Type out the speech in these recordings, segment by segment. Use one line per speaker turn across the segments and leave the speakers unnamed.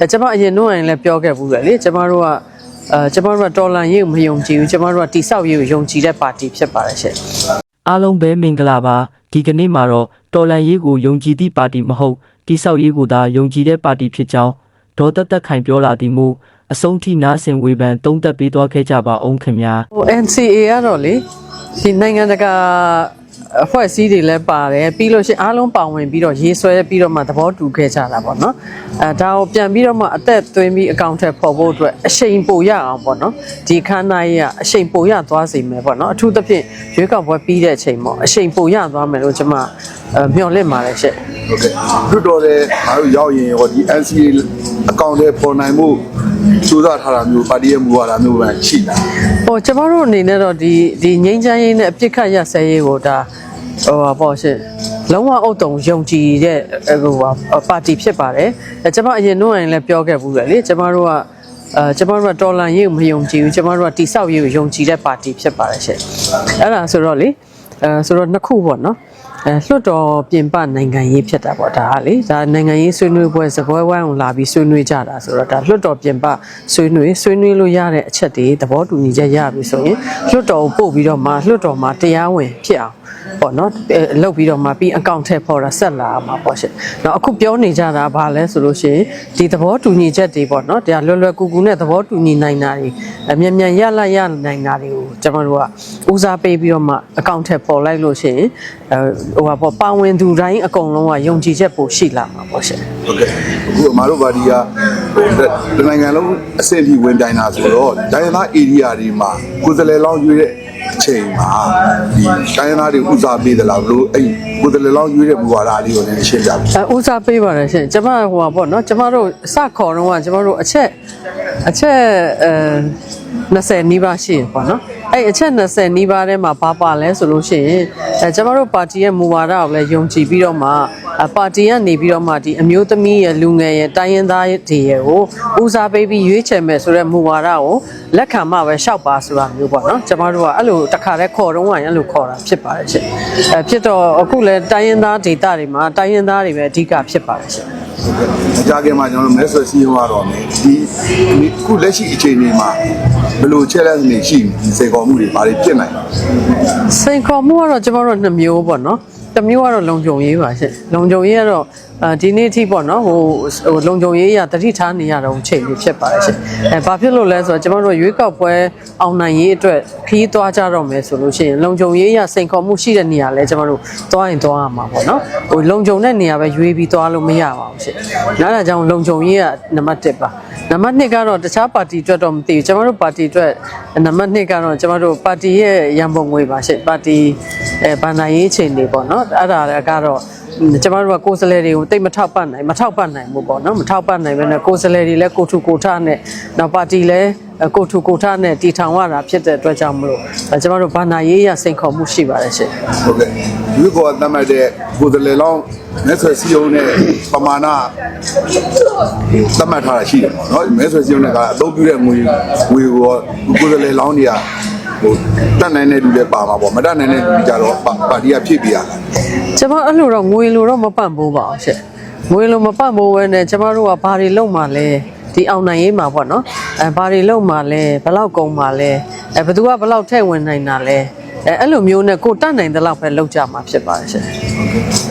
အဲကျမအရင်တော့ရင်လည်းပြောခဲ့ဘူးလေလေကျမတို့ကအဲကျမတို့ကတော်လန်ရေးကိုမယုံကြည်ဘူးကျမတို့ကတိဆောက်ရေးကိုယုံကြည်တဲ့ပါတီဖြစ်ပါတယ်ရှင်
အားလုံးပဲမင်္ဂလာပါဒီကနေ့မှာတော့တော်လန်ရေးကိုယုံကြည်သည့်ပါတီမဟုတ်တိဆောက်ရေးကိုသာယုံကြည်တဲ့ပါတီဖြစ်ကြောင်းဒေါ်သက်သက်ခိုင်ပြောလာသည်မူအဆုံးထိနားဆင်ဝေဖန်သုံးသပ်ပေးသွားခဲ့ကြပါအောင်ခင်ဗျာ
ဟို NCA ကတော့လေဒီနိုင်ငံတကာ အဖွဲ့အစည်းတွေလည်းပါတယ်ပြီးလို့ရှိရင်အားလုံးပါဝင်ပြီးတော့ရေးဆွဲပြီးတော့မှသဘောတူခဲ့ကြတာပေါ့နော်အဲဒါကိုပြန်ပြီးတော့မှအသက်သွင်းပြီးအကောင့်ထက်ပေါ်ဖို့အတွက်အရှိန်ပိုရအောင်ပေါ့နော်ဒီခန်းနာရေးကအရှိန်ပိုရသွားစေမယ်ပေါ့နော်အထူးသဖြင့်ရွေးကောက်ပွဲပြီးတဲ့အချိန်ပေါ့အရှိန်ပိုရသွားမယ်လို့ကျွန်မအဲမျှော်လင့်ပါတယ်ရှင့်
ဟုတ်ကဲ့လွတ်တော်တဲ့ငါတို့ရောက်ရင်ရောဒီ NCA အကောင့်တွေပေါ်နိုင်မှုစူးစမ်းထားတာမျိုးပါတီရဲ့မူဝါဒမျိုးပဲရှိတာ
ဟိုကျမတို့အနေနဲ့တော့ဒီဒီငိမ့်ချမ်းရေးနဲ့အပြစ်ခတ်ရဆဲရေးကိုဒါဟိုပါပေါ့ရှင်လုံးဝအုတ်တုံယုံကြည်တဲ့ဟိုပါပါတီဖြစ်ပါတယ်အဲကျမအရင်တော့ရင်လည်းပြောခဲ့ဘူးလေလေကျမတို့ကအဲကျမတို့ကတော်လန်ရေးကိုမယုံကြည်ဘူးကျမတို့ကတိဆောက်ရေးကိုယုံကြည်တဲ့ပါတီဖြစ်ပါတယ်ရှင်အဲ့ဒါဆိုတော့လေအဲဆိုတော့နှစ်ခုပေါ့နော် အဲလွှတ်တော်ပြင်ပနိုင်ငံရေးဖြစ်တာပေါ့ဒါကလေဒါနိုင်ငံရေးဆွေးနွေးပွဲစပွဲဝိုင်းကိုလာပြီးဆွေးနွေးကြတာဆိုတော့ဒါလွှတ်တော်ပြင်ပဆွေးနွေးဆွေးနွေးလို့ရတဲ့အချက်တွေသဘောတူညီချက်ရပြီဆိုရင်လွှတ်တော်ကိုပို့ပြီးတော့မှလွှတ်တော်မှာတရားဝင်ဖြစ်အောင် ပေါ့နော်အဲလုပ်ပြီးတော့မှပြီးအကောင့်ထည့်ပေါ်တာဆက်လာမှာပေါ့ရှင်။တော့အခုပြောနေကြတာဘာလဲဆိုလို့ရှိရင်ဒီသဘောတူညီချက်တွေပေါ့နော်တရားလွယ်လွယ်ကူကူနဲ့သဘောတူညီနိုင်တာတွေအမြန်မြန်ရလာရနိုင်တာတွေကိုကျွန်တော်တို့ကဦးစားပေးပြီးတော့မှအကောင့်ထည့်ပေါ်လိုက်လို့ရှိရင်အဲဟိုပါပေါ့ပါဝင်သူတိုင်းအကုန်လုံးကယုံကြည်ချက်ပိုရှိလာမှာပေါ့ရှင်။
ဟုတ်ကဲ့အခုအမာတို့ပါတီကဒီနိုင်ငံလုံးအဆင့်ထိဝင်တိုင်းတာဆိုတော့ဒိုင်းနာ area တွေမှာကိုယ်စလဲလောင်းရွေးတဲ့အ ချိန်မှာဒီဒိုင်းနာတွေဥစားပေးသလားဘလို့အဲ့ကိုယ်စလဲလောင်းရွေးတဲ့မူဝါဒလေးကိုလည်းရှင်းပြပါ
အဲဦးစားပေးပါတယ်ရှင်ကျမဟိုပါပေါ့နော်ကျမတို့စခေါ်တော့ကကျမတို့အချက်အချက်အဲ20နီးပါးရှိရပေါ့နော် အဲ့အချက်20နီးပါးထဲမှာဘာပါလဲဆိုလို့ရှိရင်အဲကျမတို့ပါတီရဲ့မူဝါဒကိုလည်းယုံကြည်ပြီးတော့မှအပါတီကနေပြီးတော့မှဒီအမျိုးသမီးရဲ့လူငယ်ရဲ့တိုင်းရင်းသားတွေရဲ့ကိုဦးစားပေးပြီးရွေးချယ်မယ်ဆိုတဲ့မူဝါဒကိုလက်ခံမှပဲရှောက်ပါဆိုတာမျိုးပေါ့နော်ကျမတို့ကအဲ့လိုတစ်ခါတည်းခေါ်တော့ကအဲ့လိုခေါ်တာဖြစ်ပါတယ်ရှင်အဲဖြစ်တော့အခုလည်းတိုင်းရင်းသားဒေသတွေမှာတိုင်းရင်းသားတွေပဲအဓိကဖြစ်ပါတယ်ရှင်
အကြခင်မှာကျွန်တော်တို့မဲဆွယ်စည်းရုံးရတော့မယ်ဒီဒီခုလက်ရှိအခြေအနေမှာဘယ်လို challenge တွေရှိဒီစေကောမှုတွေဘာတွေဖြစ်နိုင်လဲ
စိန်ခေါ်မှုကတော့ကျမတို့နှစ်မျိုးပေါ့နော်တစ်မျိုးကတော့လုံခြုံရေးပါရှင့်လုံခြုံရေးကတော့ အာဒီနေ့အထိပေါ့နော်ဟိုဟိုလုံခြုံရေးရတတိထားနေရတော့အချိန်လေးဖြစ်ပါတယ်ရှင့်အဲဘာဖြစ်လို့လဲဆိုတော့ကျမတို့ရွေးကောက်ပွဲအောင်နိုင်ရေးအတွက်ခီးသွားကြတော့မယ်ဆိုလို့ရှိရင်လုံခြုံရေးရစိန်ခေါ်မှုရှိတဲ့နေရာလဲကျမတို့သွားရင်သွားရမှာပေါ့နော်ဟိုလုံခြုံတဲ့နေရာပဲရွေးပြီးသွားလို့မရပါဘူးရှင့်နားဒါကြောင့်လုံခြုံရေးကနံပါတ်1ပါနံပါတ်2ကတော့တခြားပါတီအတွက်တော့မသိဘူးကျမတို့ပါတီအတွက်နံပါတ်2ကတော့ကျမတို့ပါတီရဲ့ရန်ပုံငွေပါရှင့်ပါတီအဲဗန်နာရေးချိန်တွေပေါ့နော်အဲ့ဒါလည်းကတော့ ကျမတို့ကကိုယ်စားလှယ်တွေကိုတိတ်မထောက်ပံ့နိုင်မထောက်ပံ့နိုင်ဘူးပေါ့နော်မထောက်ပံ့နိုင်ဘဲနဲ့ကိုယ်စားလှယ်တွေလည်းကိုထူကိုထနဲ့နောက်ပါတီလည်းကိုထူကိုထနဲ့တီထောင်ရတာဖြစ်တဲ့အတွက်ကြောင့်မလို့ကျမတို့ဗန်နာရေးရစိန်ခေါ်မှုရှိပါတယ်ရှင့်
ဟုတ်ကဲ့ဒီကောသတ်မှတ်တဲ့ကိုယ်စလဲလောင်းမဲဆွယ်စည်းရုံးတဲ့ပမာဏသတ်မှတ်ထားတာရှိတယ်ပေါ့နော်မဲဆွယ်စည်းရုံးတဲ့ကအသုံးပြုတဲ့ငွေငွေကိုကိုယ်စလဲလောင်းတွေက ဟိုတတ်နိုင်တဲ့လူတွေပါမှာပေါ့မတတ်နိုင်တဲ့လူတွေကြတော့ပါတီကဖြည့်ပြရတာ
ကျမအဲ့လိုတော့ငွေလိုတော့မပန့်ဘူးပါအောင်ရှင့်ငွေလိုမပန့်ဘူးပဲနဲ့ကျမတို့ကဘာတွေလုပ်မှလဲဒီအောင်နိုင်ရေးမှာပေါ့နော်အဲဘာတွေလုပ်မှလဲဘယ်လောက်ကုန်မှလဲအဲဘယ်သူကဘယ်လောက်ထည့်ဝင်နိုင်တာလဲအဲအဲ့လိုမျိုးနဲ့ကိုတတ်နိုင်တဲ့လောက်ပဲလုပ်ကြမှာဖြစ်ပါတယ်ရှင့်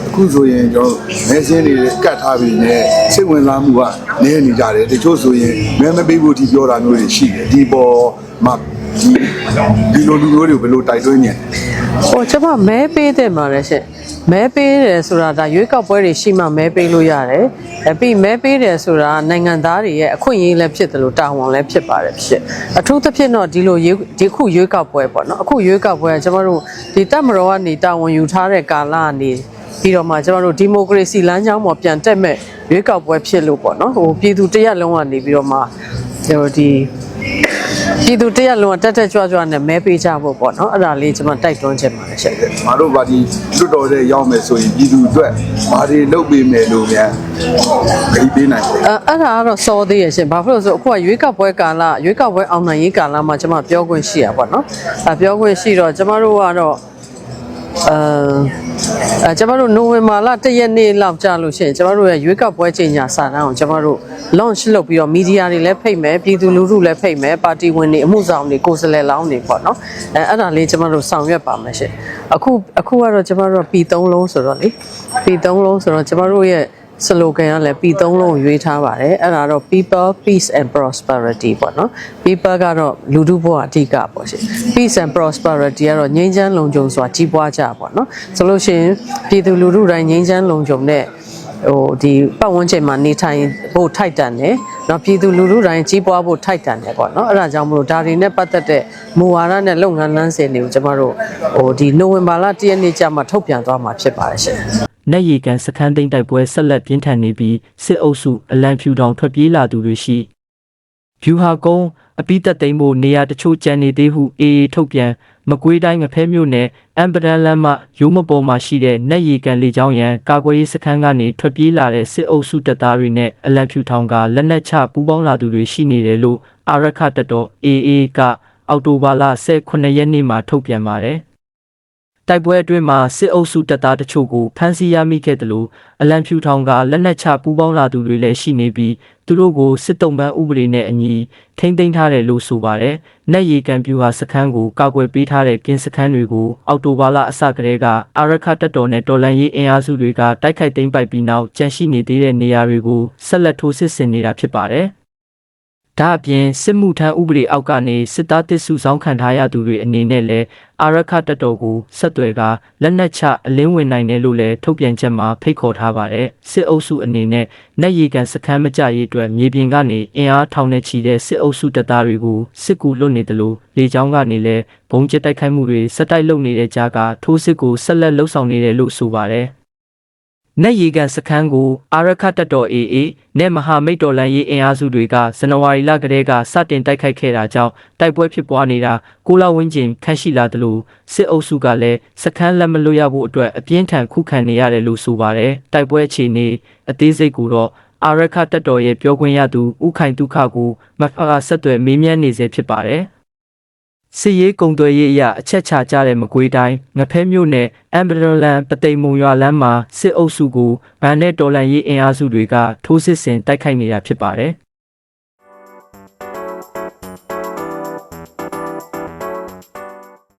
အခုဆိုရင်ကျွန်တော်မဲစင်းတွေကတ်ထားပြီးနေစိတ်ဝင်စားမှုကနေနေကြတယ်တချို့ဆိုရင်မဲမပေးဖို့ဒီပြောတာမျိုးတွေရှိတယ်ဒီပေါ်မှာ ဒီဒီလိုလူမျိုးတွေကိုဘယ်လိုတိုက်တွန်းညင်
ဟိုကျမမဲပေးတယ်မှာလဲရှင့်မဲပေးတယ်ဆိုတာဒါရွေးကောက်ပွဲတွေရှိမှမဲပေးလို့ရတယ်အဲပြီးမဲပေးတယ်ဆိုတာနိုင်ငံသားတွေရဲ့အခွင့်အရေးလည်းဖြစ်တယ်လို့တာဝန်လည်းဖြစ်ပါတယ်ဖြစ်အထူးသဖြင့်တော့ဒီလိုရွေးဒီခုရွေးကောက်ပွဲပေါ့နော်အခုရွေးကောက်ပွဲကကျမတို့ဒီတပ်မတော်ကနေတာဝန်ယူထားတဲ့ကာလကနေပြီးတော့မှကျမတို့ဒီမိုကရေစီလမ်းကြောင်းပေါ်ပြန်တက်မဲ့ရွေးကောက်ပွဲဖြစ်လို့ပေါ့နော်ဟိုပြည်သူတရက်လုံးကနေပြီးတော့မှဟိုဒီ ပြည်သူတရက်လုံးကတက်တက်ကြွကြွနဲ့မဲပေးကြဖို့ပေါ့နော်အဲ့ဒါလေးကျွန်မတိုက်တွန်းချင်ပါတယ်ရှင့်
ငါတို့ပါဒီလွတ်တော်တဲ့ရောက်မယ်ဆိုရင်ပြည်သူအတွက်ဘာတွေလုပ်ပေးမယ်လို့များဂိပေးနိုင်တယ်
အဲအဲ့ဒါကတော့စောသေးရဲ့ရှင်ဘာဖြစ်လို့လဲဆိုအခုကရွေးကောက်ပွဲကာလရွေးကောက်ပွဲအောင်နိုင်ရေးကာလမှာကျွန်မပြောခွင့်ရှိရပါတော့နော်အဲပြောခွင့်ရှိတော့ကျွန်မတို့ကတော့ အဲကျမတို့နိုဝင်ဘာလ၁ရက်နေ့လောက်ကြာလို့ရှိရင်ကျမတို့ရဲ့ရွေးကောက်ပွဲချိန်ညာစာတမ်းကိုကျမတို့ launch လုပ်ပြီးတော့မီဒီယာတွေလည်းဖိတ်မယ်ပြည်သူလူထုလည်းဖိတ်မယ်ပါတီဝင်တွေအမှုဆောင်တွေကိုယ်စားလှယ်လောင်းတွေပေါ့နော်အဲအဲ့ဒါလေးကျမတို့ဆောင်ရွက်ပါမယ်ရှင်အခုအခုကတော့ကျမတို့က P3 လုံးဆိုတော့လေ P3 လုံးဆိုတော့ကျမတို့ရဲ့ slogan ကလည်း P3 လုံးကိုရွေးထားပါတယ်အဲ့ဒါတော့ people peace and prosperity ပေါ့နော် people ကတော့လူထုဘဝအဓိကပေါ့ရှင် peace and prosperity ကတော့ငြိမ်းချမ်းလုံခြုံစွာကြီးပွားကြပေါ့နော်ဆိုလို့ရှိရင်ပြည်သူလူထုတိုင်းငြိမ်းချမ်းလုံခြုံတဲ့ဟိုဒီပတ်ဝန်းကျင်မှာနေထိုင်ဖို့ထိုက်တန်တယ်။နော်ပြည်သူလူထုတိုင်းကြီးပွားဖို့ထိုက်တန်တယ်ပေါ့နော်။အဲ့ဒါကြောင့်မလို့ဒါတွေနဲ့ပတ်သက်တဲ့မူဝါဒနဲ့လုပ်ငန်းလမ်းစဉ်တွေကိုကျမတို့ဟိုဒီနိုဝင်ဘာလ၁ရက်နေ့ကျမှထုတ်ပြန်သွားမှာဖြစ်ပါတယ်ရှင်။
နက်ရီကန်စခန်းသိမ်းတိုက်ပွဲဆက်လက်ပြင်းထန်နေပြီးစစ်အုပ်စုအလံဖြူတောင်ထွက်ပြေးလာသူတွေရှိဗျူဟာကုန်းအပိသက်သိမ်းဖို့နေရာတချို့ကျန်နေသေးဟုအေအေထုတ်ပြန်မကွေးတိုင်းငဖဲမြို့နယ်အမ်ပဒန်လမ်းမှရိုးမပေါ်မှာရှိတဲ့နက်ရီကန်လေကြောင်းရန်ကာကွယ်ရေးစခန်းကနေထွက်ပြေးလာတဲ့စစ်အုပ်စုတပ်သားတွေနဲ့အလံဖြူထောင်ကလက်နက်ချပူးပေါင်းလာသူတွေရှိနေတယ်လို့အာရခတပ်တော်အေအေကအောက်တိုဘာလ18ရက်နေ့မှာထုတ်ပြန်ပါတယ် တိုက်ပွဲအတွင်းမှာစစ်အုပ်စုတပ်သားတချို့ကိုဖမ်းဆီးရမိခဲ့တယ်လို့အလံဖြူထောင်ကလက်နက်ချပူးပေါင်းလာသူတွေလည်းရှိနေပြီးသူတို့ကိုစစ်တုံးပန်းဥပဒေနဲ့အညီထိမ့်သိမ်းထားတယ်လို့ဆိုပါတယ်။နက်ရီကံပြူဟာစခန်းကိုကာကွယ်ပေးထားတဲ့ကင်းစခန်းတွေကိုအောက်တိုဘာလအစကတည်းကအာရခတပ်တော်နဲ့တော်လန်ရေးအင်အားစုတွေကတိုက်ခိုက်သိမ်းပိုက်ပြီးနောက်ကြန့်ရှိနေသေးတဲ့နေရာတွေကိုဆက်လက်ထိုးစစ်ဆင်နေတာဖြစ်ပါတယ်။ ဒါအပြင်စစ်မှုထမ်းဥပဒေအောက်ကနေစစ်သားတစ်စုဆောင်ခံထားရသူတွေအနေနဲ့လည်းအာရခတပ်တော်ကိုဆက်သွယ်ကလက်နက်ချအလင်းဝင်နိုင်တယ်လို့လည်းထုတ်ပြန်ချက်မှာဖိတ်ခေါ်ထားပါတယ်စစ်အုပ်စုအနေနဲ့နက်ရီကန်စခန်းမကြရေးအတွက်မြေပြင်ကနေအင်အားထောင်နဲ့ချီတဲ့စစ်အုပ်စုတပ်သားတွေကိုစစ်ကူလွတ်နေတယ်လို့လေကြောင်းကနေလည်းဘုံကျစ်တိုက်ခိုက်မှုတွေဆက်တိုက်လုပ်နေတဲ့ကြားကထိုးစစ်ကိုဆက်လက်လှုပ်ဆောင်နေတယ်လို့ဆိုပါတယ် နက်ရီကန်စခန်းကိုအာရခတပ်တော် AA နဲ့မဟာမိတ်တော်လန်ရေးအင်အားစုတွေကဇန်နဝါရီလကတည်းကစတင်တိုက်ခိုက်ခဲ့တာကြောင့်တိုက်ပွဲဖြစ်ပွားနေတာကိုလဝင်းကျင်ခန့်ရှိလာတယ်လို့စစ်အုပ်စုကလည်းစခန်းလက်မလွတ်ရဖို့အတွက်အပြင်းထန်ခုခံနေရတယ်လို့ဆိုပါတယ်တိုက်ပွဲအခြေအနေအသေးစိတ်ကိုတော့အာရခတပ်တော်ရဲ့ပြောခွင့်ရသူဥခိုင်ဒုက္ခကိုမဖကဆက်သွယ်မေးမြန်းနေစေဖြစ်ပါတယ် စစ်ရေးကုံသွဲရေးအရအချက်ချကြတဲ့မကွေးတိုင်းငဖဲမြို့နယ်အမ်ဘရလန်ပသိမ်မုံရွာလမ်းမှာစစ်အုပ်စုကိုဗန်နဲ့တော်လန်ရေးအင်အားစုတွေကထိုးစစ်ဆင်တိုက်ခိုက်နေတာဖြစ်ပါတယ်